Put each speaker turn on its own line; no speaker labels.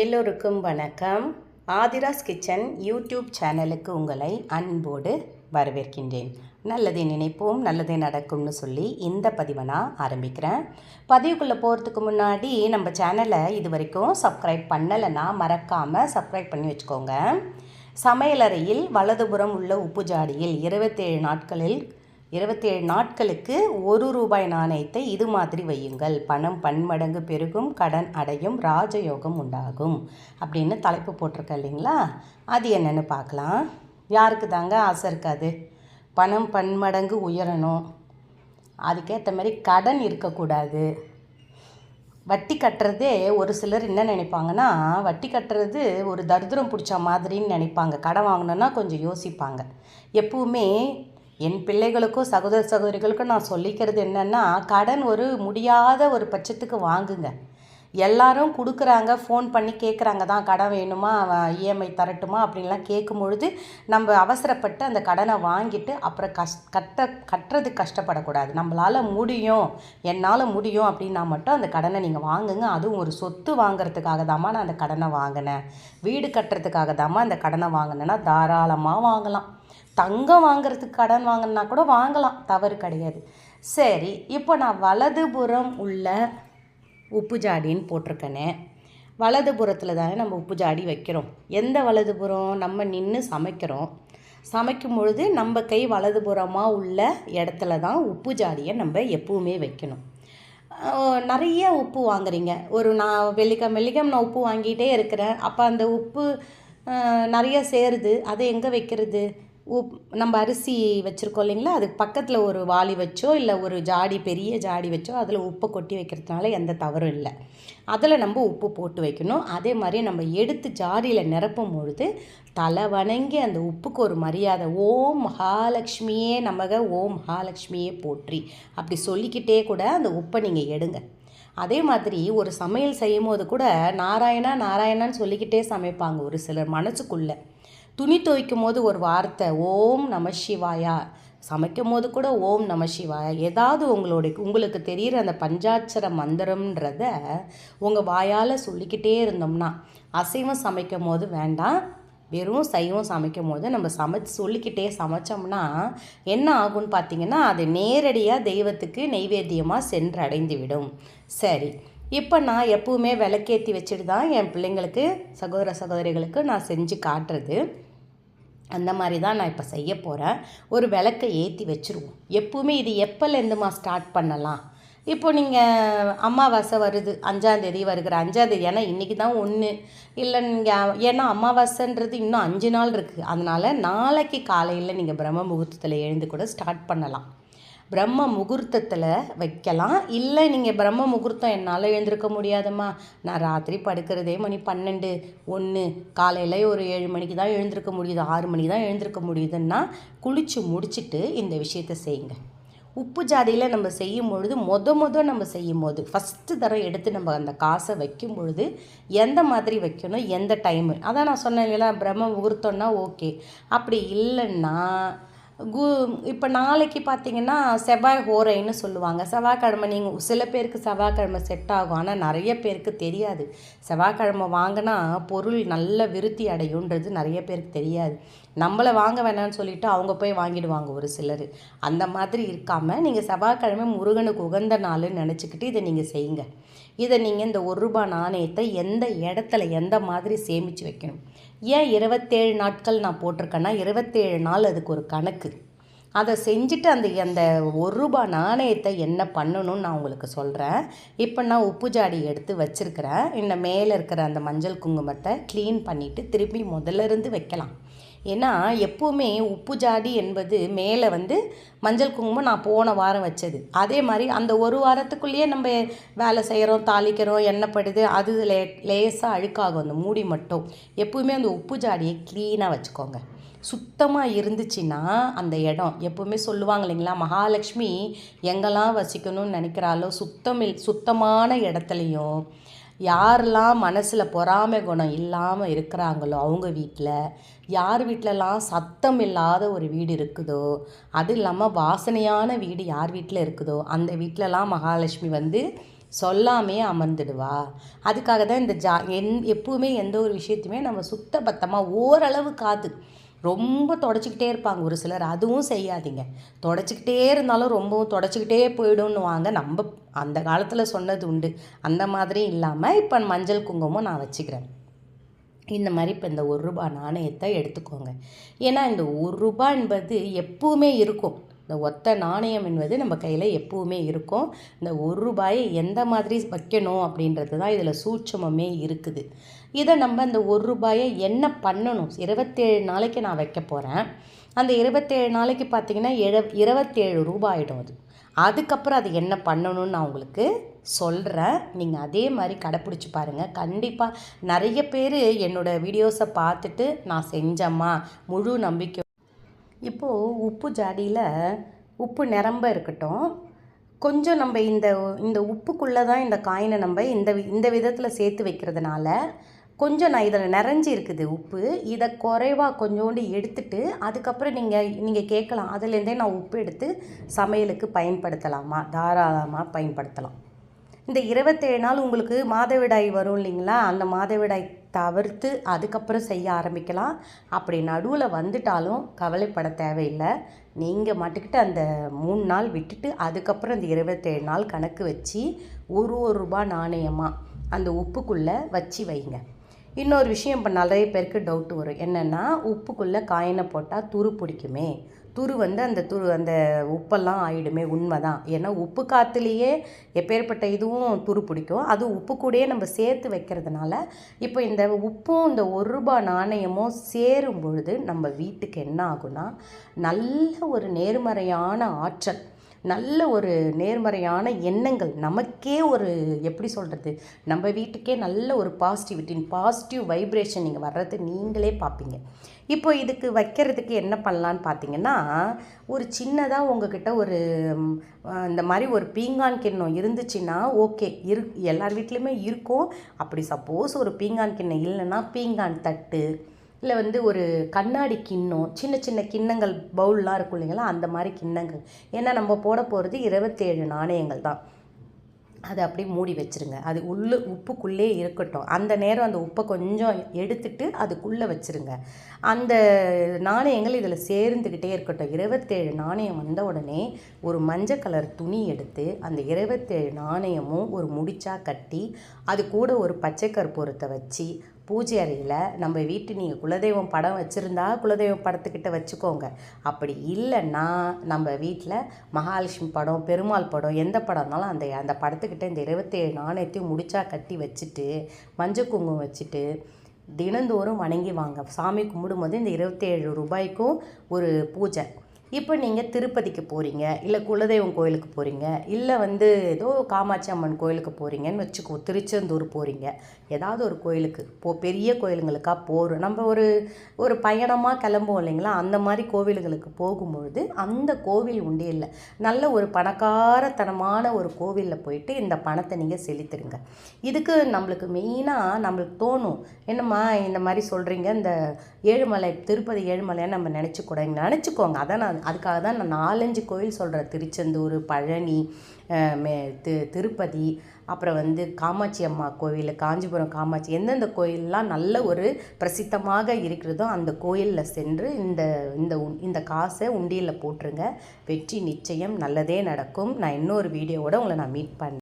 எல்லோருக்கும் வணக்கம். Aadhira's kitchen YouTube சேனலுக்கு உங்களை அன்போடு வரவேற்கின்றேன். நல்லதை நினைப்போம் நல்லதே நடக்கும்னு சொல்லி இந்த பதிவை நான் ஆரம்பிக்கிறேன். பதிவுக்குள்ளே போகிறதுக்கு முன்னாடி நம்ம சேனலை இது வரைக்கும் சப்ஸ்கிரைப் பண்ணலைன்னா மறக்காமல் சப்ஸ்கிரைப் பண்ணி வச்சுக்கோங்க. சமையலறையில் வலதுபுறம் உள்ள உப்பு ஜாடியில் இருபத்தேழு நாட்களில் இருபத்தேழு நாட்களுக்கு ஒரு ரூபாய் நாணயத்தை இது மாதிரி வையுங்கள். பணம் பன்மடங்கு பெருகும் கடன் அடையும் ராஜயோகம் உண்டாகும். அப்படின்னு தலைப்பு போட்டிருக்க இல்லைங்களா? அது என்னென்னு பார்க்கலாம். யாருக்கு தாங்க ஆசை இருக்காது? பணம் பன்மடங்கு உயரணும். அதுக்கேற்ற மாதிரி கடன் இருக்கக்கூடாது. வட்டி கட்டுறதே ஒரு சிலர் என்ன நினைப்பாங்கன்னா வட்டி கட்டுறது ஒரு தரித்திரம் பிடிச்ச மாதிரின்னு நினைப்பாங்க. கடன் வாங்கினோன்னா கொஞ்சம் யோசிப்பாங்க. எப்பவுமே என் பிள்ளைகளுக்கும் சகோதர சகோதரிகளுக்கும் நான் சொல்லிக்கிறது என்னென்னா கடன் ஒரு முடியாத ஒரு பட்சத்துக்கு வாங்குங்க. எல்லாரும் கொடுக்குறாங்க ஃபோன் பண்ணி கேட்குறாங்க தான் கடன் வேணுமா? இஎம்ஐ தரட்டுமா? அப்படின்லாம் கேட்கும் பொழுது நம்ம அவசரப்பட்டு அந்த கடனை வாங்கிட்டு அப்புறம் கஷ் கட்ட கட்டுறது கஷ்டப்படக்கூடாது. நம்மளால் முடியும். என்னால் முடியும் அப்படின்னா மட்டும் அந்த கடனை நீங்கள் வாங்குங்க. அதுவும் ஒரு சொத்து வாங்குறதுக்காக தாம்மா நான் அந்த கடனை வாங்கினேன். வீடு கட்டுறதுக்காக தாம்மா அந்த கடனை வாங்கினேன்னா தாராளமாக வாங்கலாம். தங்கம் வாங்குறதுக்கு கடன் வாங்கினா கூட வாங்கலாம் தவறு கிடையாது. சரி இப்போ நான் வலதுபுறம் உள்ள உப்பு ஜாடின்னு போட்டிருக்கேனே. வலதுபுறத்தில் தானே நம்ம உப்பு ஜாடி வைக்கிறோம். எந்த வலதுபுறம்? நம்ம நின்று சமைக்கிறோம். சமைக்கும் பொழுது நம்ம கை வலதுபுறமாக உள்ள இடத்துல தான் உப்பு ஜாடியை நம்ம எப்பவுமே வைக்கணும். நிறைய உப்பு வாங்குறீங்க. ஒரு நான் வெள்ளிக்கம் வெள்ளிக்கம் நான் உப்பு வாங்கிட்டே இருக்கிறேன். அப்போ அந்த உப்பு நிறைய சேருது. அதை எங்கே வைக்கிறது? உப் நம்ம அரிசி வச்சுருக்கோம் இல்லைங்களா? அதுக்கு பக்கத்தில் ஒரு வாளி வச்சோ இல்லை ஒரு ஜாடி பெரிய ஜாடி வச்சோ அதில் உப்பை கொட்டி வைக்கிறதுனால எந்த தவறும் இல்லை. அதில் நம்ம உப்பு போட்டு வைக்கணும். அதே மாதிரி நம்ம எடுத்து ஜாடியில் நிரப்பும் பொழுது தலை வணங்கி அந்த உப்புக்கு ஒரு மரியாதை ஓம் மகாலட்சுமியே நமக ஓம் மகாலட்சுமியே போற்றி. அப்படி சொல்லிக்கிட்டே கூட அந்த உப்பை நீங்கள் எடுங்க. அதே மாதிரி ஒரு சமையல் செய்யும் போது கூட நாராயணா நாராயணான்னு சொல்லிக்கிட்டே சமைப்பாங்க ஒரு சிலர் மனசுக்குள்ளே. துணி துவைக்கும் போது ஒரு வார்த்தை ஓம் நம சிவாயா. சமைக்கும் போது கூட ஓம் நம சிவாயா. ஏதாவது உங்களுடைய உங்களுக்கு தெரிகிற அந்த பஞ்சாட்சர மந்திரம்ன்றத உங்கள் வாயால் சொல்லிக்கிட்டே இருந்தோம்னா அசைவம் சமைக்கும் போது வேண்டாம். வெறும் சைவம் சமைக்கும் போது நம்ம சமைச்சு சொல்லிக்கிட்டே சமைச்சோம்னா என்ன ஆகும்னு பார்த்தீங்கன்னா அது நேரடியாக தெய்வத்துக்கு நெய்வேத்தியமாக சென்று விடும். சரி. இப்போ நான் எப்பவுமே விளக்கேற்றி வச்சுட்டு தான் என் பிள்ளைங்களுக்கு சகோதர சகோதரிகளுக்கு நான் செஞ்சு காட்டுறது. அந்த மாதிரி தான் நான் இப்போ செய்ய போகிறேன் ஒரு விளக்கை ஏற்றி வச்சுருவோம். எப்பவுமே இது எப்போலேருந்துமா ஸ்டார்ட் பண்ணலாம்? இப்போ நீங்கள் அமாவாசை வருது அஞ்சாந்தேதி வருகிற அஞ்சாந்தேதி ஏன்னா இன்றைக்கி தான் ஒன்று இல்லை நீங்கள் ஏன்னா அமாவாசைன்றது இன்னும் அஞ்சு நாள் இருக்குது அதனால் நாளைக்கு காலையில் நீங்கள் பிரம்ம முகூர்த்தத்தில் எழுந்து கூட ஸ்டார்ட் பண்ணலாம். பிரம்ம முகூர்த்தத்தில் வைக்கலாம். இல்லை நீங்கள் பிரம்ம முகூர்த்தம் என்னால் எழுந்திருக்க முடியாதும்மா. நான் ராத்திரி படுக்கிறதே மணி பன்னெண்டு ஒன்று காலையில் ஒரு ஏழு மணிக்கு தான் எழுந்திருக்க முடியுது ஆறு மணிக்கு தான் எழுந்திருக்க முடியுதுன்னா குளித்து முடிச்சுட்டு இந்த விஷயத்தை செய்யுங்க. உப்பு ஜாதியில் நம்ம செய்யும் பொழுது மொத மொத நம்ம செய்யும் போது ஃபஸ்ட்டு தரம் எடுத்து நம்ம அந்த காசை வைக்கும் பொழுது எந்த மாதிரி வைக்கணும் எந்த டைமு அதான் நான் சொன்னேன் இல்லையா பிரம்ம முகூர்த்தம்னா ஓகே அப்படி இல்லைன்னா கு இப்போ நாளைக்கு பார்த்தீங்கன்னா செவ்வாய் ஹோரைன்னு சொல்லுவாங்க. செவ்வாய்க்கிழமை நீங்கள் சில பேருக்கு செவ்வாய்க்கிழமை செட் ஆகும். ஆனால் நிறைய பேருக்கு தெரியாது. செவ்வாய்க்கிழமை வாங்கினா பொருள் நல்ல விருத்தி அடையுன்றது நிறைய பேருக்கு தெரியாது. நம்மளை வாங்க வேணாம்னு சொல்லிவிட்டு அவங்க போய் வாங்கிடுவாங்க ஒரு சிலர். அந்த மாதிரி இருக்காமல் நீங்கள் செவ்வாய்க்கிழமை முருகனுக்கு உகந்த நாள்னு நினச்சிக்கிட்டு இதை நீங்கள் செய்யுங்க. இதை நீங்கள் இந்த ஒரு ரூபாய் நாணயத்தை எந்த இடத்துல எந்த மாதிரி சேமித்து வைக்கணும்? ஏன் இருபத்தேழு நாட்கள் நான் போட்டிருக்கேன்னா இருபத்தேழு நாள் அதுக்கு ஒரு கணக்கு. அதை செஞ்சுட்டு அந்த அந்த ஒரு ரூபாய் நாணயத்தை என்ன பண்ணணும்னு நான் உங்களுக்கு சொல்கிறேன் இப்போ நான் உப்பு ஜாடி எடுத்து வச்சுருக்கிறேன். இந்த மேலே இருக்கிற அந்த மஞ்சள் குங்குமத்தை க்ளீன் பண்ணிவிட்டு திருப்பி முதல்ல இருந்து வைக்கலாம். ஏன்னா எப்போவுமே உப்பு ஜாடி என்பது மேலே வந்து மஞ்சள் குங்குமம் நான் போன வாரம் வச்சது. அதே மாதிரி அந்த ஒரு வாரத்துக்குள்ளேயே நம்ம வேலை செய்கிறோம் தாளிக்கிறோம் எண்ணெய்படுது அது லே லேசாக அழுக்காகும் அந்த மூடி மட்டும். எப்போவுமே அந்த உப்பு ஜாடியை க்ளீனாக வச்சுக்கோங்க. சுத்தமாக இருந்துச்சுன்னா அந்த இடம் எப்பவுமே சொல்லுவாங்க இல்லைங்களா மகாலட்சுமி எங்கெல்லாம் வசிக்கணும்னு நினைக்கிறாளோ சுத்தமில் சுத்தமான இடத்துலையும் யாரெல்லாம் மனசில் பொறாமை குணம் இல்லாமல் இருக்கிறாங்களோ அவங்க வீட்டில் யார் வீட்டிலலாம் சத்தம் இல்லாத ஒரு வீடு இருக்குதோ அது இல்லாமல் வாசனையான வீடு யார் வீட்டில் இருக்குதோ அந்த வீட்டிலலாம் மகாலட்சுமி வந்து சொல்லாமே அமர்ந்துடுவா. அதுக்காக தான் இந்த ஜா என் எப்பவுமே எந்த ஒரு விஷயத்தையுமே நம்ம சுத்தபத்தமாக காது ரொம்ப தொடச்சிக்கிட்டே இருப்பாங்க ஒரு சிலர். அதுவும் செய்யாதீங்க. தொடச்சிக்கிட்டே இருந்தாலும் ரொம்பவும் தொடச்சிக்கிட்டே போயிடும்னு வாங்க நம்ம அந்த காலத்தில் சொன்னது உண்டு. அந்த மாதிரி இல்லாமல் இப்போ மஞ்சள் குங்குமம் நான் வச்சுக்கிறேன். இந்த மாதிரி இப்போ இந்த ஒரு ரூபா நாணயத்தை எடுத்துக்கோங்க. ஏன்னா இந்த ஒரு ரூபா என்பது எப்பவுமே இருக்கும். இந்த ஒத்த நாணயம் என்பது நம்ம கையில் எப்போவுமே இருக்கும். இந்த ஒரு ரூபாயை எந்த மாதிரி வைக்கணும் அப்படின்றது தான் இதில் சூட்சமமே இருக்குது. இதை நம்ம இந்த ஒரு ரூபாயை என்ன பண்ணணும்? இருபத்தேழு நாளைக்கு நான் வைக்க போகிறேன் அந்த இருபத்தேழு நாளைக்கு பார்த்தீங்கன்னா இர இருபத்தேழு ரூபாய் ஆகிடும் அது. அதுக்கப்புறம் அது என்ன பண்ணணும்னு நான் உங்களுக்கு சொல்கிறேன் நீங்கள் அதே மாதிரி கடைப்பிடிச்சி பாருங்கள் கண்டிப்பாக நிறைய பேர் என்னோடய வீடியோஸை பார்த்துட்டு நான் செஞ்சம்மா. முழு நம்பிக்கை இப்போது உப்பு ஜாடியில் உப்பு நிரம்ப இருக்கட்டும். கொஞ்சம் நம்ம இந்த இந்த உப்புக்குள்ளே தான் இந்த காயினை நம்ம இந்த இந்த விதத்தில் சேர்த்து வைக்கிறதுனால கொஞ்சம் நான் இதில் நிறைஞ்சி இருக்குது உப்பு. இதை குறைவாக கொஞ்சோண்டு எடுத்துட்டு அதுக்கப்புறம் நீங்கள் நீங்கள் கேட்கலாம். அதுலேருந்தே நான் உப்பு எடுத்து சமையலுக்கு பயன்படுத்தலாமா? தாராளமாக பயன்படுத்தலாம். இந்த இருபத்தேழு நாள் உங்களுக்கு மாதவிடாய் வரும் இல்லைங்களா? அந்த மாதவிடாய் தவிர்த்து அதுக்கப்புறம் செய்ய ஆரம்பிக்கலாம். அப்படி நடுவில் வந்துட்டாலும் கவலைப்பட தேவையில்லை. நீங்கள் மட்டுக்கிட்ட அந்த மூணு நாள் விட்டுட்டு அதுக்கப்புறம் அந்த இருபத்தேழு நாள் கணக்கு வச்சு ஒரு ஒரு ரூபா நாணயமாக அந்த உப்புக்குள்ளே வச்சு வைங்க. இன்னொரு விஷயம் இப்போ நிறைய பேருக்கு டவுட் வரும். என்னென்னா உப்புக்குள்ளே காயினை போட்டால் துரு பிடிக்குமே. துரு வந்து அந்த துரு அந்த உப்பெல்லாம் ஆயிடுமே உண்மை தான் ஏன்னா உப்பு காற்றுலேயே எப்பேற்பட்ட இதுவும் துரு பிடிக்கும். அது உப்பு கூடயே நம்ம சேர்த்து வைக்கிறதுனால இப்போ இந்த உப்பும் இந்த ஒரு ரூபா நாணயமும் சேரும் பொழுது நம்ம வீட்டுக்கு என்ன ஆகுனா நல்ல ஒரு நேர்மறையான ஆற்றல் நல்ல ஒரு நேர்மறையான எண்ணங்கள். நமக்கே ஒரு எப்படி சொல்கிறது நம்ம வீட்டுக்கே நல்ல ஒரு பாசிட்டிவிட்டின் பாசிட்டிவ் வைப்ரேஷன் நீங்கள் வர்றது நீங்களே பார்ப்பீங்க இப்போ இதுக்கு வைக்கிறதுக்கு என்ன பண்ணலான்னு பார்த்தீங்கன்னா ஒரு சின்னதாக உங்ககிட்ட ஒரு இந்த மாதிரி ஒரு பீங்கான் கிண்ணம் இருந்துச்சுன்னா ஓகே. இரு எல்லார் வீட்லேயுமே இருக்கும். அப்படி சப்போஸ் ஒரு பீங்கான் கிண்ணம் இல்லைன்னா பீங்கான் தட்டு இல்லை வந்து ஒரு கண்ணாடி கிண்ணம் சின்ன சின்ன கிண்ணங்கள் பவுல்லாம் இருக்கும் இல்லைங்களா? அந்த மாதிரி கிண்ணங்கள். ஏன்னா நம்ம போட போகிறது இருபத்தேழு நாணயங்கள் தான். அதை அப்படியே மூடி வச்சுருங்க. அது உள்ளு உப்புக்குள்ளே இருக்கட்டும். அந்த நேரம் அந்த உப்பை கொஞ்சம் எடுத்துட்டு அதுக்குள்ளே வச்சுருங்க. அந்த நாணயங்கள் இதில் சேர்ந்துக்கிட்டே இருக்கட்டும். இருபத்தேழு நாணயம் வந்த உடனே ஒரு மஞ்சள் கலர் துணி எடுத்து அந்த இருபத்தேழு நாணயமும் ஒரு முடிச்சா கட்டி அது கூட ஒரு பச்சை கற்பூரத்தை வச்சு பூஜை அறையில் நம்ம வீட்டு நீங்கள் குலதெய்வம் படம் வச்சுருந்தா குலதெய்வம் படத்துக்கிட்ட வச்சுக்கோங்க. அப்படி இல்லைன்னா நம்ம வீட்டில் மகாலட்சுமி படம் பெருமாள் படம் எந்த படம்னாலும் அந்த அந்த படத்துக்கிட்ட இந்த இருபத்தேழு நாணயத்தையும் முடிச்சா கட்டி வச்சுட்டு மஞ்சள் குங்குமம் வச்சுட்டு தினந்தோறும் வணங்கி வாங்க. சாமி கும்பிடும்போது இந்த இருபத்தேழு ரூபாய்க்கும் ஒரு பூஜை. இப்போ நீங்கள் திருப்பதிக்கு போகிறீங்க இல்லை குலதெய்வம் கோயிலுக்கு போகிறீங்க இல்லை வந்து ஏதோ காமாட்சி அம்மன் கோயிலுக்கு போகிறீங்கன்னு வச்சுக்கோ திருச்செந்தூர் போகிறீங்க ஏதாவது ஒரு கோயிலுக்கு போ பெரிய கோயிலுங்களுக்காக போகிறோம் நம்ம ஒரு ஒரு பயணமாக கிளம்புவோம் இல்லைங்களா? அந்த மாதிரி கோவில்களுக்கு போகும்பொழுது அந்த கோவில் உண்டே இல்லை. நல்ல ஒரு பணக்காரத்தனமான ஒரு கோவிலில் போயிட்டு இந்த பணத்தை நீங்கள் செலுத்திடுங்க. இதுக்கு நம்மளுக்கு மெயினாக நம்மளுக்கு தோணும். என்னம்மா இந்த மாதிரி சொல்கிறீங்க இந்த ஏழுமலை திருப்பதி ஏழுமலையை நம்ம நினச்சிக்கூடாங்க நினச்சிக்கோங்க. அதை நான் அதுக்காக தான் நான் நாலஞ்சு கோயில் சொல்கிறேன் திருச்செந்தூர் பழனி மே தி திருப்பதி அப்புறம் வந்து காமாட்சி அம்மா கோவில் காஞ்சிபுரம் காமாட்சி எந்தெந்த கோயிலெலாம் நல்ல ஒரு பிரசித்தமாக இருக்கிறதோ அந்த கோயிலில் சென்று இந்த இந்த இந்த காசை உண்டியலில் போட்டுருங்க. வெற்றி நிச்சயம் நல்லதே நடக்கும். நான் இன்னொரு வீடியோவோட உங்களை நான் மீட் பண்ணேன்